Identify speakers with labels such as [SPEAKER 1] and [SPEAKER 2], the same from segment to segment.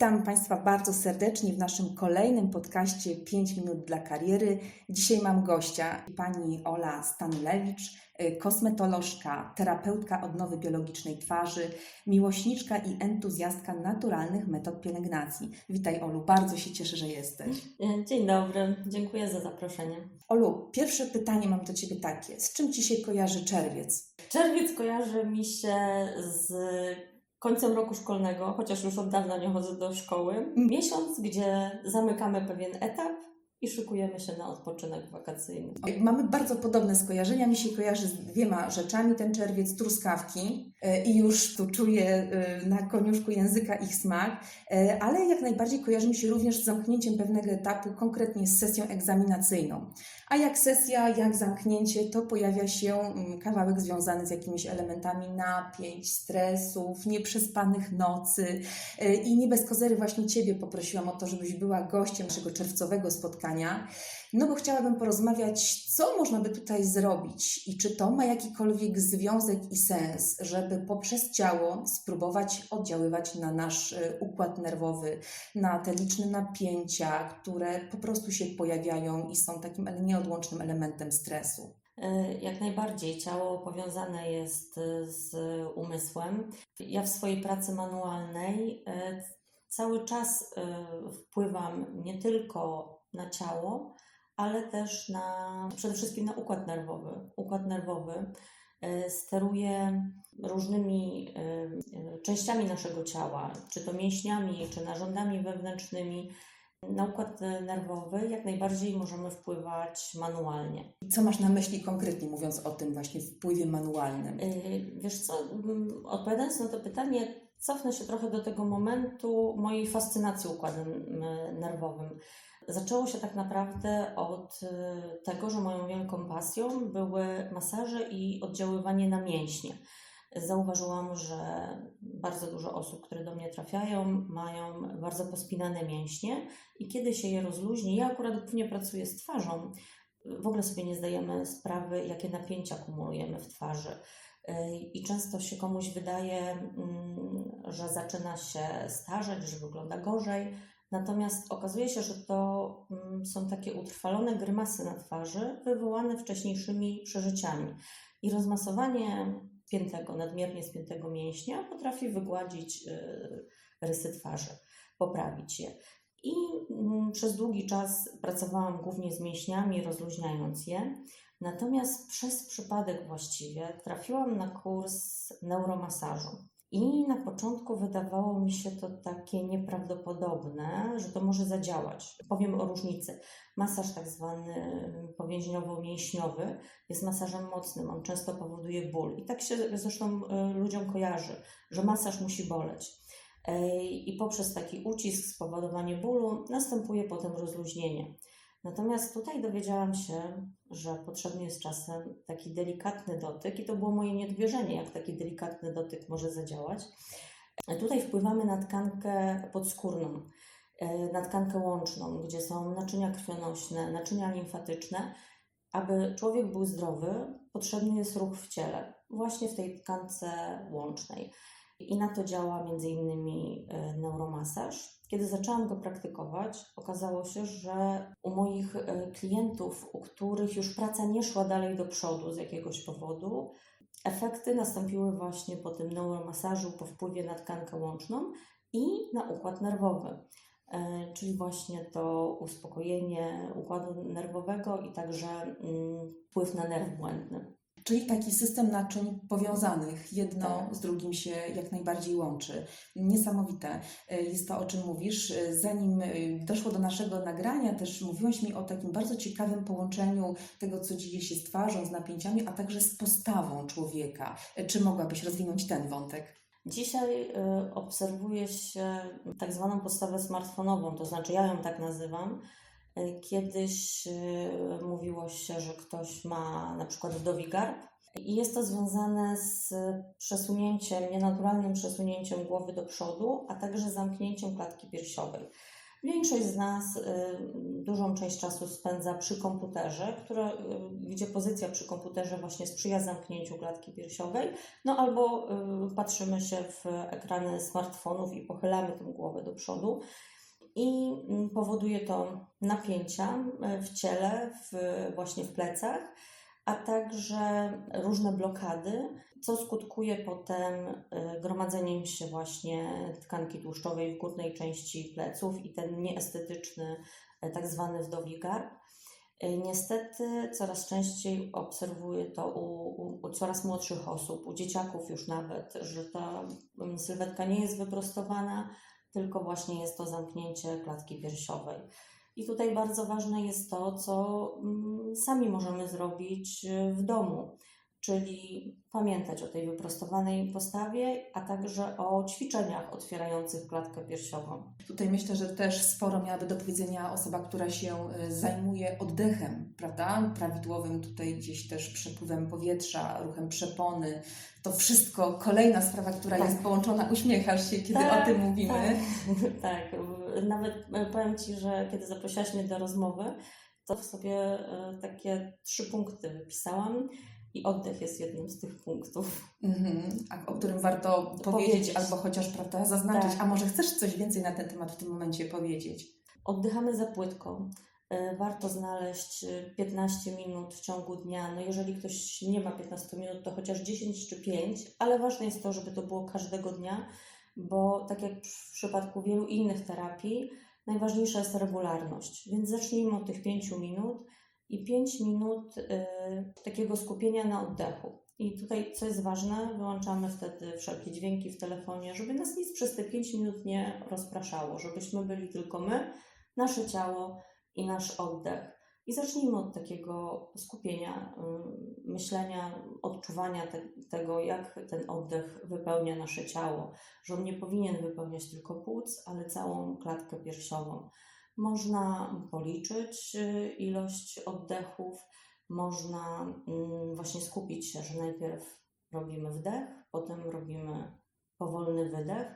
[SPEAKER 1] Witam Państwa bardzo serdecznie w naszym kolejnym podcaście 5 minut dla kariery. Dzisiaj mam gościa, pani Ola Stanulewicz, y, kosmetolożka, terapeutka odnowy biologicznej twarzy, miłośniczka i entuzjastka naturalnych metod pielęgnacji. Witaj Olu, bardzo się cieszę, że jesteś.
[SPEAKER 2] Dzień dobry, dziękuję za zaproszenie.
[SPEAKER 1] Olu, pierwsze pytanie mam do Ciebie takie. Z czym Ci się kojarzy czerwiec?
[SPEAKER 2] Czerwiec kojarzy mi się z końcem roku szkolnego, chociaż już od dawna nie chodzę do szkoły. Miesiąc, gdzie zamykamy pewien etap i szykujemy się na odpoczynek wakacyjny.
[SPEAKER 1] Mamy bardzo podobne skojarzenia. Mi się kojarzy z dwiema rzeczami ten czerwiec, truskawki e, i już tu czuję e, na koniuszku języka ich smak, e, ale jak najbardziej kojarzy mi się również z zamknięciem pewnego etapu, konkretnie z sesją egzaminacyjną. A jak sesja, jak zamknięcie, to pojawia się mm, kawałek związany z jakimiś elementami napięć, stresów, nieprzespanych nocy E, i nie bez kozery właśnie Ciebie poprosiłam o to, żebyś była gościem naszego czerwcowego spotkania. No bo chciałabym porozmawiać, co można by tutaj zrobić i czy to ma jakikolwiek związek i sens, żeby poprzez ciało spróbować oddziaływać na nasz e, układ nerwowy, na te liczne napięcia, które po prostu się pojawiają i są takim nieodłącznym elementem stresu.
[SPEAKER 2] E, Jak najbardziej ciało powiązane jest e, z umysłem. Ja w swojej pracy manualnej e, cały czas e, wpływam nie tylko na ciało, ale też na przede wszystkim na układ nerwowy. Układ nerwowy e, steruje różnymi e, e, częściami naszego ciała, czy to mięśniami, czy narządami wewnętrznymi. Na układ nerwowy jak najbardziej możemy wpływać manualnie.
[SPEAKER 1] I co masz na myśli konkretnie, mówiąc o tym właśnie wpływie manualnym?
[SPEAKER 2] Wiesz co, odpowiadając na to pytanie, cofnę się trochę do tego momentu mojej fascynacji układem nerwowym. Zaczęło się tak naprawdę od y, tego, że moją wielką pasją były masaże i oddziaływanie na mięśnie. Zauważyłam, że bardzo dużo osób, które do mnie trafiają, mają bardzo pospinane mięśnie i kiedy się je rozluźni, ja akurat głównie pracuję z twarzą, w ogóle sobie nie zdajemy sprawy, jakie napięcia kumulujemy w twarzy. Yy, I często się komuś wydaje, mm, że zaczyna się starzeć, że wygląda gorzej. Natomiast okazuje się, że to mm, są takie utrwalone grymasy na twarzy, wywołane wcześniejszymi przeżyciami. I rozmasowanie spiętego, nadmiernie spiętego mięśnia potrafi wygładzić yy, rysy twarzy, poprawić je. I mm, przez długi czas pracowałam głównie z mięśniami, rozluźniając je. Natomiast przez przypadek właściwie trafiłam na kurs neuromasażu. I na początku wydawało mi się to takie nieprawdopodobne, że to może zadziałać. Powiem o różnicy. Masaż tak zwany powięźniowo-mięśniowy jest masażem mocnym, on często powoduje ból. I tak się zresztą y, ludziom kojarzy, że masaż musi boleć. Ej, I poprzez taki ucisk, spowodowanie bólu, następuje potem rozluźnienie. Natomiast tutaj dowiedziałam się, że potrzebny jest czasem taki delikatny dotyk, i to było moje niedowierzenie, jak taki delikatny dotyk może zadziałać. Tutaj wpływamy na tkankę podskórną, e, na tkankę łączną, gdzie są naczynia krwionośne, naczynia limfatyczne. Aby człowiek był zdrowy, potrzebny jest ruch w ciele, właśnie w tej tkance łącznej. I na to działa m.in. e, neuromasaż. Kiedy zaczęłam go praktykować, okazało się, że u moich e, klientów, u których już praca nie szła dalej do przodu z jakiegoś powodu, efekty nastąpiły właśnie po tym neuromasażu, po wpływie na tkankę łączną i na układ nerwowy. E, Czyli właśnie to uspokojenie układu nerwowego i także mm, wpływ na nerw błędny.
[SPEAKER 1] Czyli taki system naczyń powiązanych, jedno
[SPEAKER 2] Tak.
[SPEAKER 1] z drugim się jak najbardziej łączy. Niesamowite e, jest to, o czym mówisz. E, Zanim e, doszło do naszego nagrania, też mówiłaś mi o takim bardzo ciekawym połączeniu tego, co dzieje się z twarzą, z napięciami, a także z postawą człowieka. Czy mogłabyś rozwinąć ten wątek?
[SPEAKER 2] Dzisiaj obserwuje się tak zwaną postawę smartfonową, to znaczy ja ją tak nazywam. Kiedyś y, mówiło się, że ktoś ma na przykład wdowi garb i jest to związane z przesunięciem, nienaturalnym przesunięciem głowy do przodu, a także zamknięciem klatki piersiowej. Większość z nas y, dużą część czasu spędza przy komputerze, które, y, gdzie pozycja przy komputerze właśnie sprzyja zamknięciu klatki piersiowej, no albo y, patrzymy się w ekrany smartfonów i pochylamy tę głowę do przodu. I mm, powoduje to napięcia y, w ciele, w, właśnie w plecach, a także różne blokady, co skutkuje potem y, gromadzeniem się właśnie tkanki tłuszczowej w górnej części pleców i ten nieestetyczny, y, tak zwany wdowi garb. Niestety coraz częściej obserwuję to u, u, u coraz młodszych osób, u dzieciaków już nawet, że ta mm, sylwetka nie jest wyprostowana, tylko właśnie jest to zamknięcie klatki piersiowej. I tutaj bardzo ważne jest to, co mm, sami możemy zrobić y, w domu, czyli pamiętać o tej wyprostowanej postawie, a także o ćwiczeniach otwierających klatkę piersiową.
[SPEAKER 1] Tutaj myślę, że też sporo miałaby do powiedzenia osoba, która się y, zajmuje oddechem, prawda? Prawidłowym tutaj gdzieś też przepływem powietrza, ruchem przepony. To wszystko kolejna sprawa, która
[SPEAKER 2] Tak.
[SPEAKER 1] jest połączona. Uśmiechasz się, kiedy
[SPEAKER 2] Tak,
[SPEAKER 1] o tym mówimy.
[SPEAKER 2] Tak, tak. Nawet e, powiem Ci, że kiedy zaprosiłaś mnie do rozmowy, to sobie e, takie trzy punkty wypisałam i oddech jest jednym z tych punktów.
[SPEAKER 1] Mhm. A o którym warto powiedzieć,
[SPEAKER 2] Powiedzieć.
[SPEAKER 1] albo chociaż prawda, zaznaczyć.
[SPEAKER 2] Tak.
[SPEAKER 1] A może chcesz coś więcej na ten temat w tym momencie powiedzieć?
[SPEAKER 2] Oddychamy za płytko. E, Warto znaleźć e, 15 minut w ciągu dnia. No jeżeli ktoś nie ma 15 minut, to chociaż 10 czy 5, ale ważne jest to, żeby to było każdego dnia, bo tak jak w przypadku wielu innych terapii, najważniejsza jest regularność. Więc zacznijmy od tych 5 minut i 5 minut e, takiego skupienia na oddechu. I tutaj, co jest ważne, wyłączamy wtedy wszelkie dźwięki w telefonie, żeby nas nic przez te 5 minut nie rozpraszało, żebyśmy byli tylko my, nasze ciało i nasz oddech. I zacznijmy od takiego skupienia, ym, myślenia, odczuwania te, tego, jak ten oddech wypełnia nasze ciało, że on nie powinien wypełniać tylko płuc, ale całą klatkę piersiową. Można policzyć y, ilość oddechów, można mm, właśnie skupić się, że najpierw robimy wdech, potem robimy powolny wydech.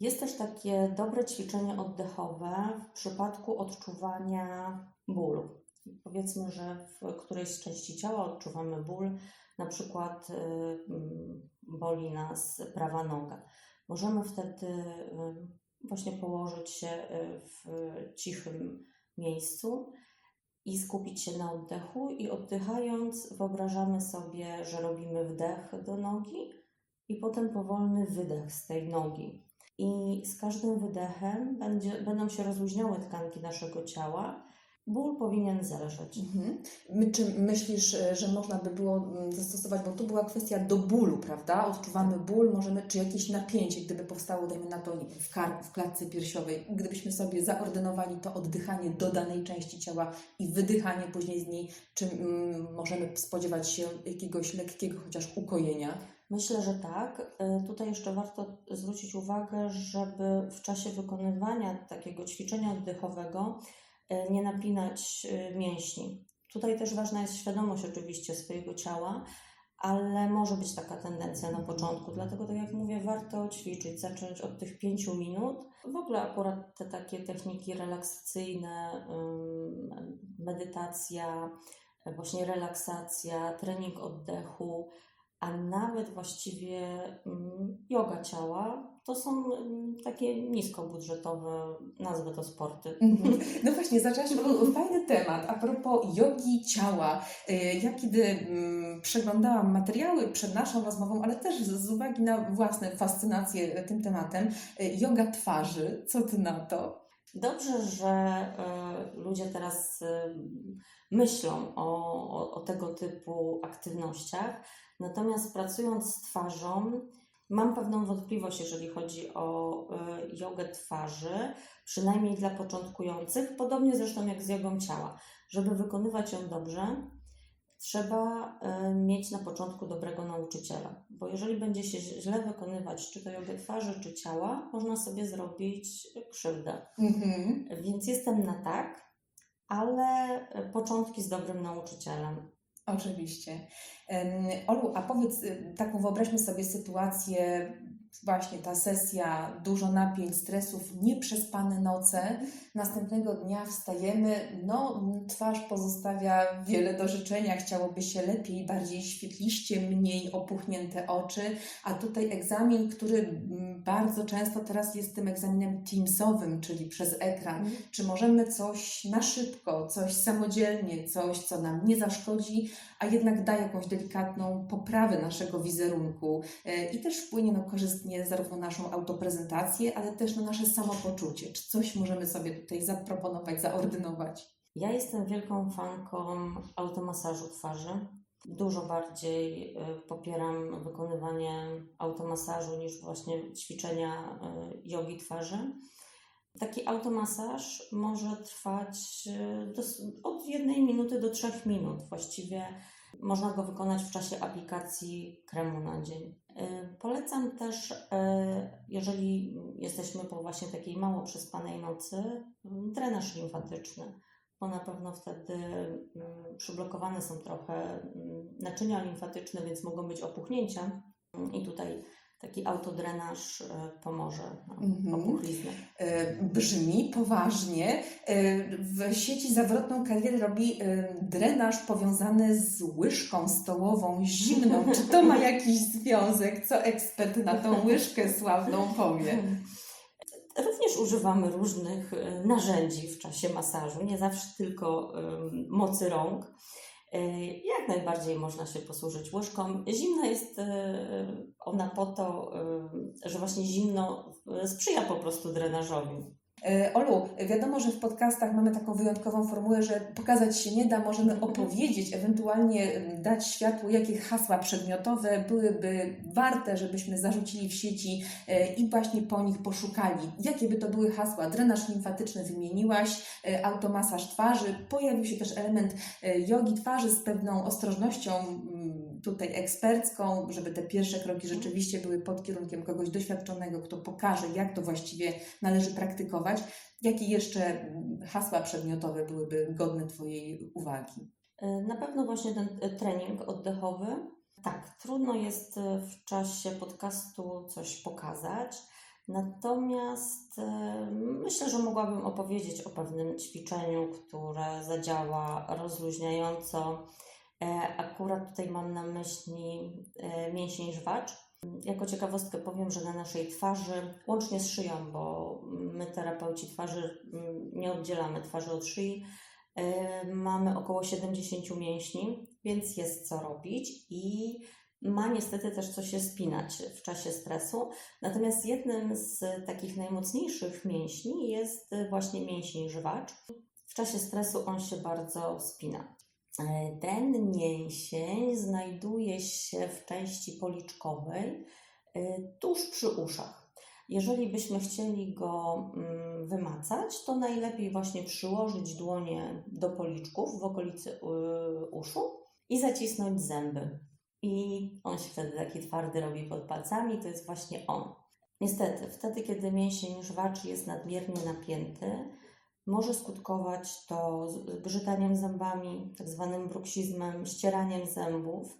[SPEAKER 2] Jest też takie dobre ćwiczenie oddechowe w przypadku odczuwania bólu. Powiedzmy, że w którejś części ciała odczuwamy ból, na przykład y, mm, boli nas prawa noga. Możemy wtedy y, właśnie położyć się y, w cichym miejscu i skupić się na oddechu i oddychając wyobrażamy sobie, że robimy wdech do nogi i potem powolny wydech z tej nogi. I z każdym wydechem będzie, będą się rozluźniały tkanki naszego ciała. Ból powinien zelżeć.
[SPEAKER 1] Mhm. My, czy myślisz, e, że można by było mm, zastosować, bo tu była kwestia do bólu, prawda? Odczuwamy ból, możemy, czy jakieś napięcie, gdyby powstało, dajmy na to, w karku, w klatce piersiowej, gdybyśmy sobie zaordynowali to oddychanie do danej części ciała i wydychanie później z niej, czy mm, możemy spodziewać się jakiegoś lekkiego chociaż ukojenia?
[SPEAKER 2] Myślę, że tak. Y, Tutaj jeszcze warto zwrócić uwagę, żeby w czasie wykonywania takiego ćwiczenia oddechowego nie napinać y, mięśni. Tutaj też ważna jest świadomość oczywiście swojego ciała, ale może być taka tendencja na początku. Dlatego, tak jak mówię, warto ćwiczyć, zacząć od tych pięciu minut. W ogóle akurat te takie techniki relaksacyjne, medytacja, właśnie relaksacja, trening oddechu, a nawet właściwie mm, yoga ciała, to są mm, takie niskobudżetowe, nazwę to sporty.
[SPEAKER 1] Mhm. No właśnie, zaczęłaś fajny temat a propos jogi ciała. Y, Ja kiedy mm, przeglądałam materiały przed naszą rozmową, ale też z uwagi na własne fascynacje tym tematem, y, yoga twarzy, co ty na to?
[SPEAKER 2] Dobrze, że y, ludzie teraz y, myślą o, o, o tego typu aktywnościach, natomiast pracując z twarzą, mam pewną wątpliwość, jeżeli chodzi o y, jogę twarzy, przynajmniej dla początkujących, podobnie zresztą jak z jogą ciała. Żeby wykonywać ją dobrze, trzeba y, mieć na początku dobrego nauczyciela, bo jeżeli będzie się źle wykonywać czy to jogę twarzy, czy ciała, można sobie zrobić krzywdę.
[SPEAKER 1] Mhm.
[SPEAKER 2] Więc jestem na tak, ale początki z dobrym nauczycielem.
[SPEAKER 1] Oczywiście. Olu, a powiedz, y, taką wyobraźmy sobie sytuację właśnie ta sesja, dużo napięć, stresów, nieprzespane noce. Następnego dnia wstajemy, no twarz pozostawia wiele do życzenia, chciałoby się lepiej, bardziej świetliście, mniej opuchnięte oczy, a tutaj egzamin, który m, bardzo często teraz jest tym egzaminem teamsowym, czyli przez ekran. Czy możemy coś na szybko, coś samodzielnie, coś, co nam nie zaszkodzi, a jednak da jakąś delikatną poprawę naszego wizerunku e, i też wpłynie no, korzystnie zarówno na naszą autoprezentację, ale też na nasze samopoczucie. Czy coś możemy sobie tutaj zaproponować, zaordynować?
[SPEAKER 2] Ja jestem wielką fanką automasażu twarzy. Dużo bardziej y, popieram wykonywanie automasażu niż właśnie ćwiczenia y, jogi twarzy. Taki automasaż może trwać y, od jednej minuty do trzech minut. Właściwie można go wykonać w czasie aplikacji kremu na dzień. Y, Polecam też, y, jeżeli jesteśmy po właśnie takiej mało przespanej nocy, drenaż limfatyczny bo na pewno wtedy mm, przyblokowane są trochę mm, naczynia limfatyczne, więc mogą być opuchnięcia. I tutaj taki autodrenaż e, pomoże na
[SPEAKER 1] Mhm.
[SPEAKER 2] opuchlizny.
[SPEAKER 1] E, Brzmi poważnie. E, W sieci zawrotną karierę robi drenaż powiązany z łyżką stołową zimną. Czy to ma jakiś związek? Co ekspert na tą łyżkę sławną powie?
[SPEAKER 2] Również używamy różnych narzędzi w czasie masażu, nie zawsze tylko mocy rąk. E, Jak najbardziej można się posłużyć łyżką. Zimna jest e, ona po to, e, że właśnie zimno sprzyja po prostu drenażowi.
[SPEAKER 1] E, Olu, wiadomo, że w podcastach mamy taką wyjątkową formułę, że pokazać się nie da, możemy opowiedzieć, ewentualnie m, dać światło, jakie hasła przedmiotowe byłyby warte, żebyśmy zarzucili w sieci e, i właśnie po nich poszukali. Jakie by to były hasła? Drenaż limfatyczny wymieniłaś, e, automasaż twarzy, pojawił się też element jogi twarzy z pewną ostrożnością mm, tutaj ekspercką, żeby te pierwsze kroki rzeczywiście były pod kierunkiem kogoś doświadczonego, kto pokaże, jak to właściwie należy praktykować. Jakie jeszcze hasła przedmiotowe byłyby godne Twojej uwagi?
[SPEAKER 2] E, Na pewno właśnie ten e, trening oddechowy. Tak, trudno jest e, w czasie podcastu coś pokazać. Natomiast myślę, że mogłabym opowiedzieć o pewnym ćwiczeniu, które zadziała rozluźniająco. E, Akurat tutaj mam na myśli e, mięsień żwacz. Jako ciekawostkę powiem, że na naszej twarzy, łącznie z szyją, bo my terapeuci twarzy mm, nie oddzielamy twarzy od szyi, e, mamy około 70 mięśni, więc jest co robić i ma niestety też co się spinać w czasie stresu. Natomiast jednym z takich najmocniejszych mięśni jest właśnie mięsień żwacz. W czasie stresu on się bardzo spina. E, Ten mięsień znajduje się w części policzkowej, e, tuż przy uszach. Jeżeli byśmy chcieli go mm, wymacać, to najlepiej właśnie przyłożyć dłonie do policzków w okolicy y, uszu i zacisnąć zęby. I on się wtedy taki twardy robi pod palcami, to jest właśnie on. Niestety, wtedy, kiedy mięsień żwaczy jest nadmiernie napięty, może skutkować to zgrzytaniem zębami, tak zwanym bruksizmem, ścieraniem zębów.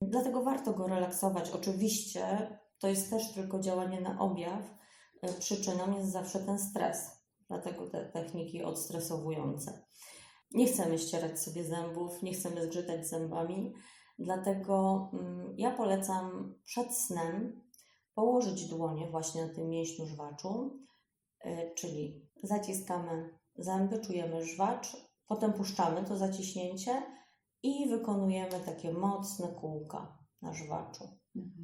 [SPEAKER 2] Dlatego warto go relaksować. Oczywiście to jest też tylko działanie na objaw. E, Przyczyną jest zawsze ten stres, dlatego te techniki odstresowujące. Nie chcemy ścierać sobie zębów, nie chcemy zgrzytać zębami, dlatego mm, ja polecam przed snem położyć dłonie właśnie na tym mięśniu żwaczu, y, czyli zaciskamy zęby, czujemy żwacz, potem puszczamy to zaciśnięcie i wykonujemy takie mocne kółka na żwaczu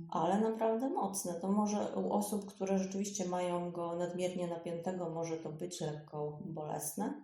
[SPEAKER 2] ale naprawdę mocne. To może u osób, które rzeczywiście mają go nadmiernie napiętego, może to być lekko bolesne.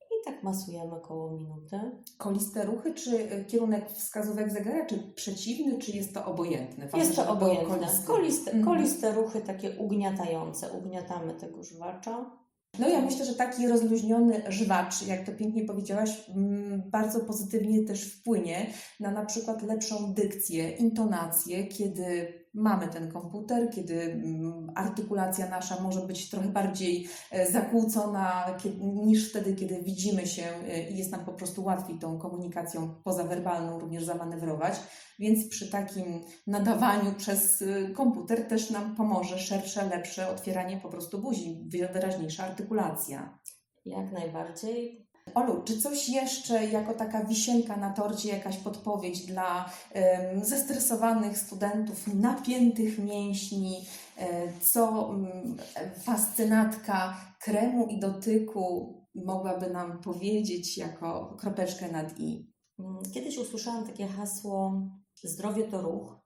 [SPEAKER 2] I tak masujemy koło minuty.
[SPEAKER 1] Koliste ruchy, czy y, kierunek wskazówek zegara, czy przeciwny, czy jest to obojętne? Ważne,
[SPEAKER 2] Jest to obojętne.
[SPEAKER 1] koliste.
[SPEAKER 2] Koliste,
[SPEAKER 1] Mhm.
[SPEAKER 2] koliste ruchy takie ugniatające. Ugniatamy tego żwacza.
[SPEAKER 1] No ja myślę, że taki rozluźniony żwacz, jak to pięknie powiedziałaś, mm, bardzo pozytywnie też wpłynie na na przykład lepszą dykcję, intonację, kiedy mamy ten komputer, kiedy mm, artykulacja nasza może być trochę bardziej e, zakłócona niż wtedy, kiedy widzimy się e, i jest nam po prostu łatwiej tą komunikacją pozawerbalną również zamanewrować. Więc przy takim nadawaniu przez e, komputer też nam pomoże szersze, lepsze otwieranie po prostu buzi, wy- wyraźniejsza artykulacja.
[SPEAKER 2] Jak najbardziej.
[SPEAKER 1] Olu, czy coś jeszcze jako taka wisienka na torcie, jakaś podpowiedź dla em, zestresowanych studentów, napiętych mięśni, e, co mm, fascynatka kremu i dotyku mogłaby nam powiedzieć jako kropeczkę nad i?
[SPEAKER 2] Mm, Kiedyś usłyszałam takie hasło zdrowie to ruch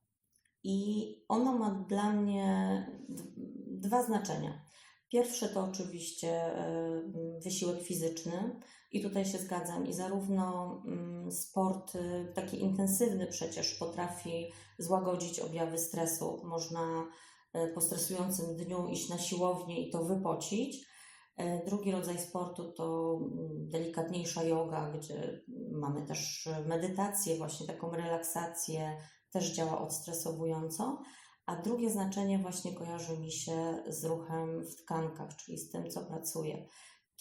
[SPEAKER 2] i ono ma dla mnie dwa znaczenia. Pierwsze to oczywiście e, wysiłek fizyczny i tutaj się zgadzam i zarówno mm, sport y, taki intensywny przecież potrafi złagodzić objawy stresu. Można e, po stresującym dniu iść na siłownię i to wypocić, E, Drugi rodzaj sportu to mm, delikatniejsza yoga, gdzie mamy też medytację, właśnie taką relaksację, też działa odstresowująco. A drugie znaczenie właśnie kojarzy mi się z ruchem w tkankach, czyli z tym, co pracuję.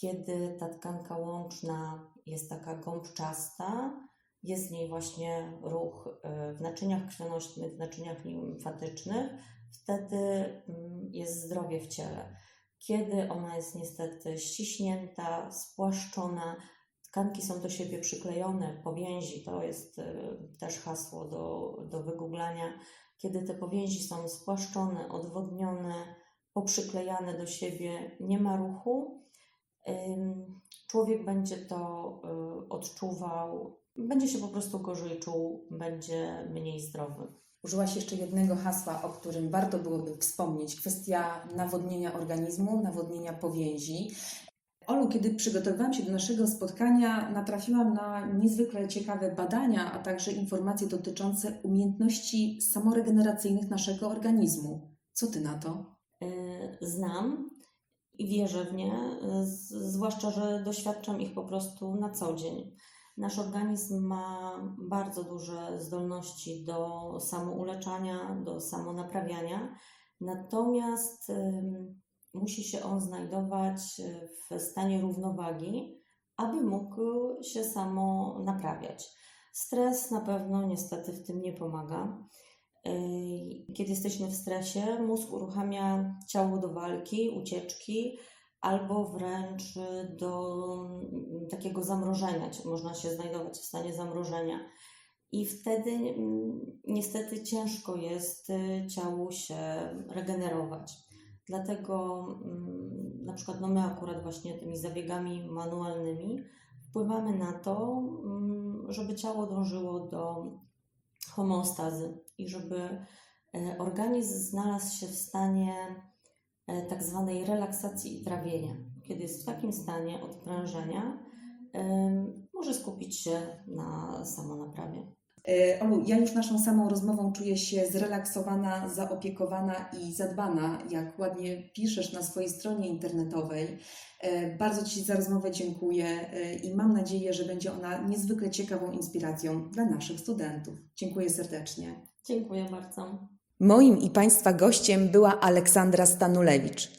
[SPEAKER 2] Kiedy ta tkanka łączna jest taka gąbczasta, jest w niej właśnie ruch e, w naczyniach krwionośnych, w naczyniach limfatycznych, wtedy mm, jest zdrowie w ciele. Kiedy ona jest niestety ściśnięta, spłaszczona, tkanki są do siebie przyklejone, powięzi, to jest y, też hasło do, do wygooglania, kiedy te powięzi są spłaszczone, odwodnione, poprzyklejane do siebie, nie ma ruchu, człowiek będzie to y, odczuwał, będzie się po prostu gorzej czuł, będzie mniej zdrowy.
[SPEAKER 1] Użyłaś jeszcze jednego hasła, o którym warto byłoby wspomnieć. Kwestia nawodnienia organizmu, nawodnienia powięzi. Olu, kiedy przygotowywałam się do naszego spotkania, natrafiłam na niezwykle ciekawe badania, a także informacje dotyczące umiejętności samoregeneracyjnych naszego organizmu. Co ty na to?
[SPEAKER 2] Y, znam i wierzę w nie, zwłaszcza, że doświadczam ich po prostu na co dzień. Nasz organizm ma bardzo duże zdolności do samouleczania, do samonaprawiania, natomiast musi się on znajdować w stanie równowagi, aby mógł się samo naprawiać. Stres na pewno niestety w tym nie pomaga. Kiedy jesteśmy w stresie, mózg uruchamia ciało do walki, ucieczki, albo wręcz do mm, takiego zamrożenia. Można się znajdować w stanie zamrożenia. I wtedy mm, niestety ciężko jest y, ciału się regenerować. Dlatego mm, na przykład no my akurat właśnie tymi zabiegami manualnymi wpływamy na to, żeby ciało dążyło do homeostazy i żeby e, organizm znalazł się w stanie e, tak zwanej relaksacji i trawienia. Kiedy jest w takim stanie odprężenia, może skupić się na samonaprawie.
[SPEAKER 1] E, Olu, ja już naszą samą rozmową czuję się zrelaksowana, zaopiekowana i zadbana, jak ładnie piszesz na swojej stronie internetowej. E, Bardzo Ci za rozmowę dziękuję e, i mam nadzieję, że będzie ona niezwykle ciekawą inspiracją dla naszych studentów. Dziękuję serdecznie.
[SPEAKER 2] Dziękuję bardzo.
[SPEAKER 1] Moim i Państwa gościem była Aleksandra Stanulewicz.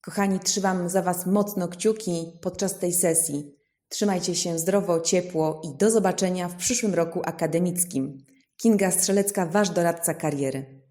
[SPEAKER 1] Kochani, trzymam za Was mocno kciuki podczas tej sesji. Trzymajcie się zdrowo, ciepło i do zobaczenia w przyszłym roku akademickim. Kinga Strzelecka, Wasz doradca kariery.